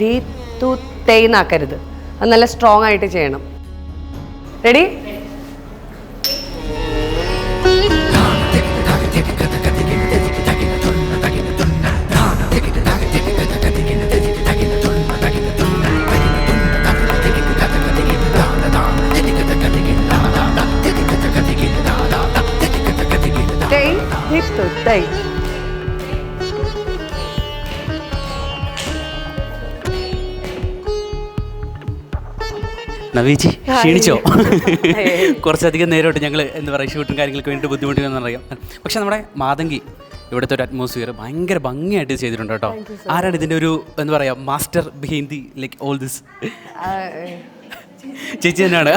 ദീ തു തേന്നാക്കരുത് അത് നല്ല സ്ട്രോങ് ആയിട്ട് ചെയ്യണം റെഡി തേയ് നവീജി ക്ഷീണിച്ചോ? കുറച്ചധികം നേരമായിട്ട് ഞങ്ങൾ എന്താ പറയുക ഷൂട്ടും കാര്യങ്ങൾക്ക് വേണ്ടി ബുദ്ധിമുട്ടുകളെന്ന് അറിയാം. പക്ഷെ നമ്മുടെ മാതങ്കി ഇവിടുത്തെ ഒരു അറ്റ്മോസ്ഫിയർ ഭയങ്കര ഭംഗിയായിട്ട് ചെയ്തിട്ടുണ്ട് കേട്ടോ. ആരാണ് ഇതിന്റെ ഒരു എന്താ പറയുക master behind the like all this ചേച്ചി തന്നെയാണ്.